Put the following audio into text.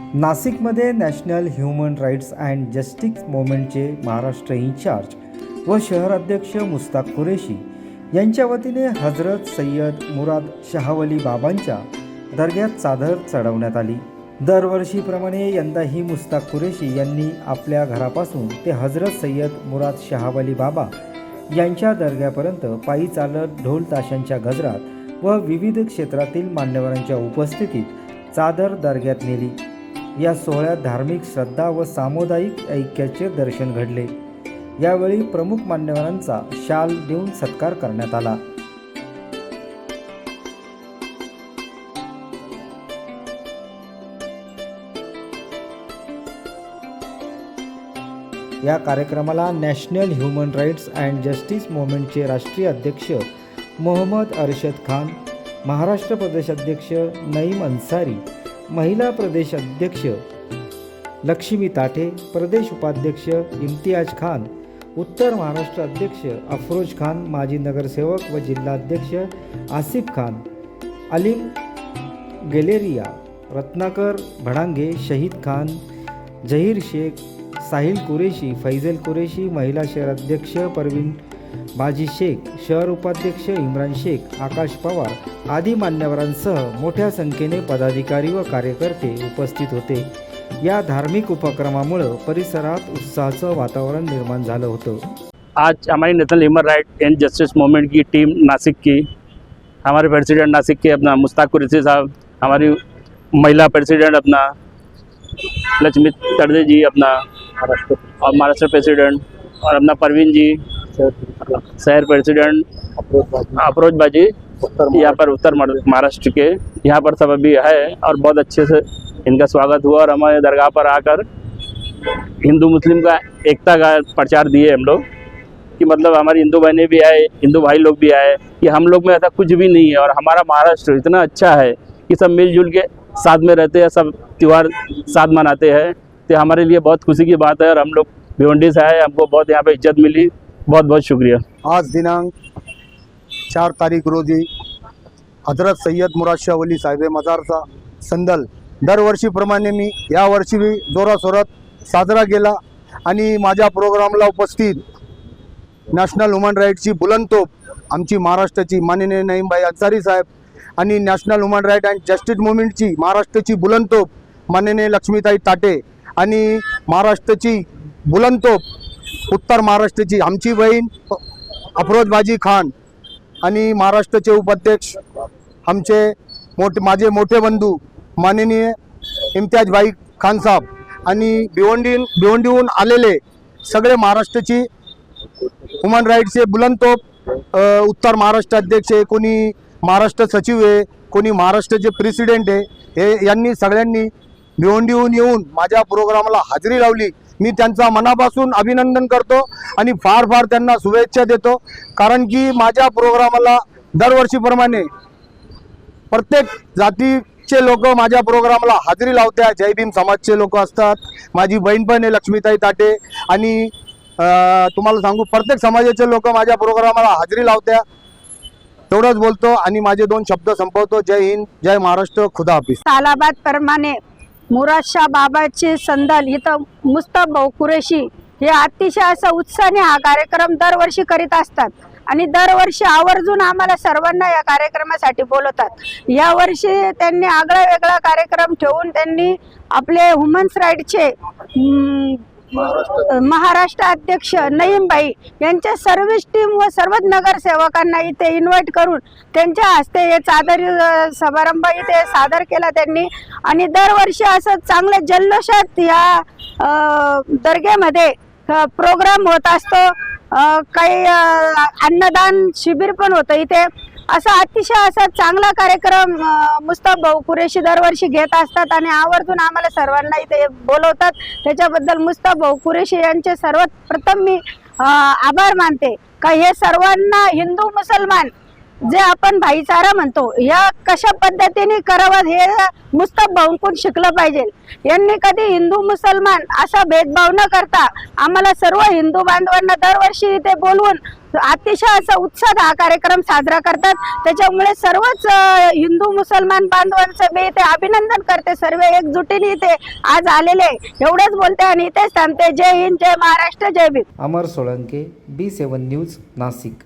नाशिकमध्ये national human rights and justice मोमेंटचे Maharashtra in-charge व शहराध्यक्ष मुस्ताक कुरेशी यांच्या वतीने हजरत सय्यद मुराद शहावली बाबांच्या दर्ग्यात चादर चढवण्यात आली. दरवर्षीप्रमाणे यंदाही मुस्ताक कुरेशी यांनी आपल्या घरापासून ते हजरत सय्यद मुराद शहावली बाबा यांच्या दर्ग्यापर्यंत पायी चालत ढोल ताशांच्या गजरात व विविध क्षेत्रातील मान्यवरांच्या उपस्थितीत चादर दर्ग्यात नेली. या सोहळ्यात धार्मिक श्रद्धा व सामुदायिक ऐक्याचे दर्शन घडले. यावेळी प्रमुख मान्यवरांचा शाल देऊन सत्कार करण्यात आला. या कार्यक्रमाला national human rights and justice मुवमेंटचे राष्ट्रीय अध्यक्ष मोहम्मद अरशद खान महाराष्ट्र प्रदेश अध्यक्ष नईम अन्सारी महिला प्रदेश अध्यक्ष लक्ष्मी ताठे प्रदेश उपाध्यक्ष इम्तियाज खान उत्तर महाराष्ट्र अध्यक्ष अफरोज खान माजी नगरसेवक व जिल्हाध्यक्ष आसिफ खान अलीम गेलेरिया रत्नाकर भडांगे शहीद खान जहीर शेख साहिल कुरेशी फैजल कुरेशी महिला शहराध्यक्ष परवीन बाजी शेख शहर उपाध्यक्ष इम्रान शेख आकाश पवार आदी मान्यवरांसह मोठ्या संख्येने पदाधिकारी व कार्यकर्ते उपस्थित होते. या धार्मिक उपक्रमामुळं परिसरात उत्साहाचं वातावरण निर्माण झालं होतं. आज हमारी national human right and justice movement की टीम नासिक की हमारे प्रेसिडेंट नासिक के अपना मुस्ताक कुरैशी साहब हमारी महिला प्रेसिडेंट अपना लक्ष्मी तड़दे जी अपना और महाराष्ट्र प्रेसिडेंट और अपना परवीन जी शहर प्रेसिडेंट अफरोज बाजी यहाँ पर उत्तर महाराष्ट्र के। यहाँ पर सब अभी है और बहुत अच्छे से इनका स्वागत हुआ और हमारे दरगाह पर आकर हिंदू मुस्लिम का एकता का प्रचार दिए हम लोग कि मतलब हमारी हिंदू बहनें भी आए हिंदू भाई लोग भी आए कि हम लोग में ऐसा कुछ भी नहीं है और हमारा महाराष्ट्र इतना अच्छा है कि सब मिलजुल के साथ में रहते हैं सब त्यौहार साथ मनाते हैं। तो हमारे लिए बहुत खुशी की बात है और हम लोग भिवंडी से आए हमको बहुत यहाँ पे इज़्ज़त मिली। बहुत बहुत शुक्रिया। आज दिनांक चार तारीख रोजी हजरत सय्यद मुराद शाह वली साहेब मजारचा संदल दरवर्षीप्रमाणे मी यावर्षी मी जोरासोरात साजरा केला आणि माझ्या प्रोग्रामला उपस्थित नॅशनल ह्युमन राईटची बुलंदतोप आमची महाराष्ट्राची माननीय नईमभाई अन्सारी साहेब आणि national human right and justice मुवमेंटची महाराष्ट्राची बुलंदतोप माननीय लक्ष्मीताई ताटे आणि महाराष्ट्राची बुलंदतोप उत्तर महाराष्ट्राची आमची बहीण अफरोजबाजी खान आणि महाराष्ट्राचे उपाध्यक्ष आमचे मोठे माझे मोठे बंधू माननीय इम्तियाज भाई खान साहेब आणि भिवंडी भिवंडीहून आलेले सगळे महाराष्ट्राची ह्युमन राईट्सचे बुलंदतोप उत्तर महाराष्ट्र अध्यक्ष आहे कोणी महाराष्ट्र सचिव आहे कोणी महाराष्ट्राचे प्रेसिडेंट आहे हे यांनी सगळ्यांनी भिवंडीहून येऊन माझ्या प्रोग्रामला हजेरी लावली. मी त्यांचा मनापासून अभिनंदन करतो आणि फार फार त्यांना शुभेच्छा देतो. कारण की माझ्या प्रोग्रामाला दरवर्षीप्रमाणे प्रत्येक जातीचे लोक माझ्या प्रोग्रामला हजेरी लावत्या. जय भीम समाजचे लोक असतात. माझी बहीण पण आहे लक्ष्मीताई ताटे. आणि तुम्हाला सांगू प्रत्येक समाजाचे लोक माझ्या प्रोग्रामाला हजेरी लावत्या. तेवढंच बोलतो आणि माझे दोन शब्द संपवतो. जय हिंद जय महाराष्ट्र खुदा हाफिज. सालाबाद प्रमाणे मुरादशाह बाबाचे संदल इथं मुस्तफ भाऊ कुरेशी हे अतिशय असं उत्साहाने हा कार्यक्रम दरवर्षी करीत असतात आणि दरवर्षी आवर्जून आम्हाला सर्वांना या कार्यक्रमासाठी बोलवतात. या वर्षी त्यांनी आगळा वेगळा कार्यक्रम ठेवून त्यांनी आपले ह्युमन्स राईटचे महाराष्ट्र अध्यक्ष नईमबाई यांच्या सर्वच टीम व सर्वच नगरसेवकांना इथे इन्व्हाइट करून त्यांच्या हस्ते हे चादर समारंभ इथे सादर केला त्यांनी. आणि दरवर्षी असं चांगल्या जल्लोषात या दर्ग्यामध्ये प्रोग्राम होत असतो. काही अन्नदान शिबिर पण होतं इथे. असा अतिशय असा चांगला कार्यक्रम मुस्ताफ भाऊ कुरेशी दरवर्षी घेत असतात आणि आवर्जून आम्हाला सर्वांना इथे बोलवतात. त्याच्याबद्दल मुस्ताफ भाऊ कुरेशी यांचे सर्वात प्रथम मी आभार मानते. का हे सर्वांना हिंदू मुसलमान जे आपण भाईचारा म्हणतो या कशा पद्धतीने करावं हे मुस्तफ भाऊंकून शिकलं पाहिजे. यांनी कधी हिंदू मुसलमान असा भेदभाव न करता आम्हाला सर्व हिंदू बांधवांना दरवर्षी इथे बोलवून अतिशय असा उत्साहात हा कार्यक्रम साजरा करतात. त्याच्यामुळे सर्वच हिंदू मुसलमान बांधवांचं मी इथे अभिनंदन करते. सर्व एकजुटीने इथे आज आलेले आहे. एवढंच बोलते आणि इथेच थांबते. जय हिंद जय महाराष्ट्र जय Bhim. Amar Solanke B seven news Nashik.